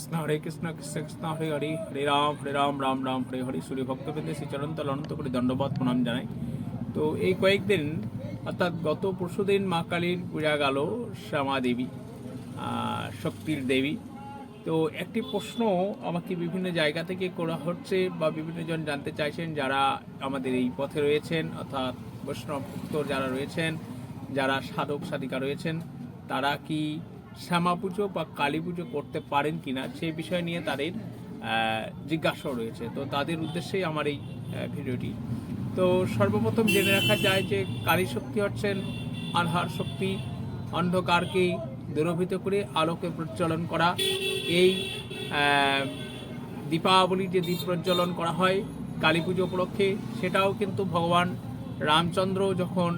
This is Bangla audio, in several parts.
কৃষ্ণ হরে কৃষ্ণ কৃষ্ণ কৃষ্ণ, হরে হরে হরে রাম হরে রাম রাম রাম, হরে হরে। সূর্য ভক্তবৃন্দে শ্রী চরণতল অনন্ত করে দণ্ডবাদ প্রণাম জানাই। তো এই কয়েকদিন, অর্থাৎ গত পরশুদিন মা কালীর পূজা গেল শ্যামা দেবী শক্তির দেবী। তো একটি প্রশ্ন আমাকে বিভিন্ন জায়গা থেকে করা হচ্ছে বা বিভিন্ন জন জানতে চাইছেন যারা আমাদের এই পথে রয়েছেন, অর্থাৎ বৈষ্ণব যারা রয়েছেন, যারা সাধক সাধিকা রয়েছেন, তারা কি শ্যামা পুজো বা কালী পুজো করতে পারেন কিনা সেই বিষয় নিয়ে তাদের জিজ্ঞাসাও রয়েছে। তো তাদের উদ্দেশ্যেই আমার এই ভিডিওটি। তো সর্বপ্রথম জেনে রাখা যায় যে কালী শক্তি হচ্ছেন আনহার শক্তি অন্ধকারকে দূরভূত করে আলোকে প্রজ্বলন করা। এই দীপাবলি যে দীপ প্রজ্বলন করা হয় কালী পুজো উপলক্ষে, সেটাও কিন্তু ভগবান রামচন্দ্র যখন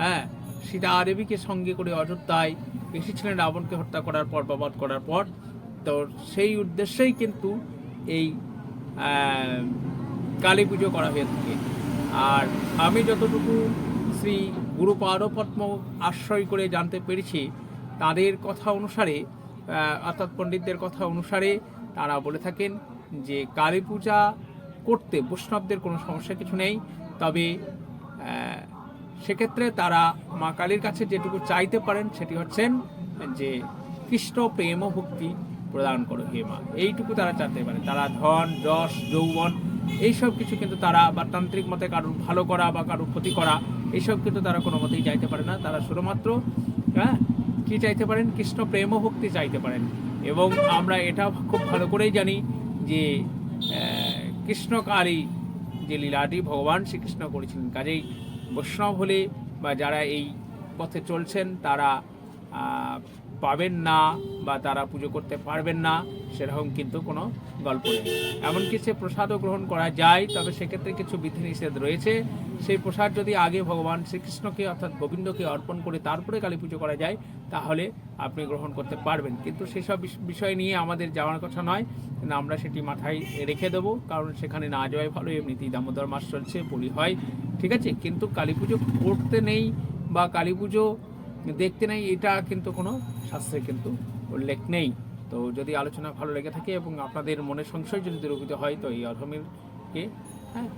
হ্যাঁ সীতা দেবীকে সঙ্গে করে অযোধ্যায় এসেছিলেন রাবণকে হত্যা করার পর, বাবদ করার পর। তো সেই উদ্দেশ্যেই কিন্তু এই কালী পুজো করা হয়ে থাকে। আর আমি যতটুকু শ্রী গুরু পারপদ্ম আশ্রয় করে জানতে পেরেছি, তাদের কথা অনুসারে অর্থাৎ পণ্ডিতদের কথা অনুসারে তারা বলে থাকেন যে কালী পূজা করতে বৈষ্ণবদের কোনো সমস্যা কিছু নেই। তবে সেক্ষেত্রে তারা মা কালীর কাছে যেটুকু চাইতে পারেন সেটি হচ্ছেন যে কৃষ্ণ প্রেম ভক্তি প্রদান করো হে মা। এইটুকু তারা চাইতে পারে তারা ধন যশ যৌবন এইসব কিছু কিন্তু তারা বা তান্ত্রিক মতে কারোর ভালো করা বা কারোর ক্ষতি করা এইসব কিন্তু তারা কোনো মতেই চাইতে পারে না। তারা শুধুমাত্র হ্যাঁ কী চাইতে পারেন? কৃষ্ণ প্রেম ভক্তি চাইতে পারেন। এবং আমরা এটা খুব ভালো করেই জানি যে আহ, কৃষ্ণকারী যে লীলাটি ভগবান শ্রীকৃষ্ণ করেছিলেন কাজেই বৈষ্ণব হলে বা যারা এই পথে চলছেন, তারা পাবেন না বা তারা পুজো করতে পারবেন না, সেরকম কিন্তু কোনো গল্প নেই। এমনকি সে প্রসাদও গ্রহণ করা যায়, তবে সেক্ষেত্রে কিছু বিধিনিষেধ রয়েছে। সেই প্রসাদ যদি আগে ভগবান শ্রীকৃষ্ণকে অর্থাৎ গোবিন্দকে অর্পণ করে তারপরে কালী পুজো করা যায়, তাহলে আপনি গ্রহণ করতে পারবেন। কিন্তু সেসব বিষ- বিষয় নিয়ে আমাদের যাওয়ার কথা নয় কিন্তু আমরা সেটি মাথায় রেখে দেবো, কারণ সেখানে না যাওয়াই ভালো। এমনিতেই দামোদর মাস চলছে বলি হয়। ঠিক আছে? কিন্তু কালী পুজো করতে নেই বা কালী পুজো দেখতে নেই, এটা কিন্তু কোনো শাস্ত্রে কিন্তু উল্লেখ নেই। তো যদি আলোচনা ভালো লেগে থাকে এবং আপনাদের মনে সংশয় যদি দূরীভূত হয়, তো এই অধমেরকে হ্যাঁ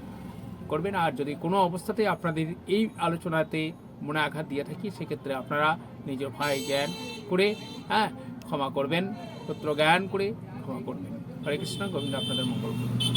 করবেন। আর যদি কোনো অবস্থাতে আপনাদের এই আলোচনাতে মনে আঘাত দিয়ে থাকি, সেক্ষেত্রে আপনারা নিজ ভাই জ্ঞান করে হ্যাঁ ক্ষমা করবেন, পুত্র জ্ঞান করে ক্ষমা করবেন। হরে কৃষ্ণ, গোবিন্দ আপনাদের মঙ্গল করুন।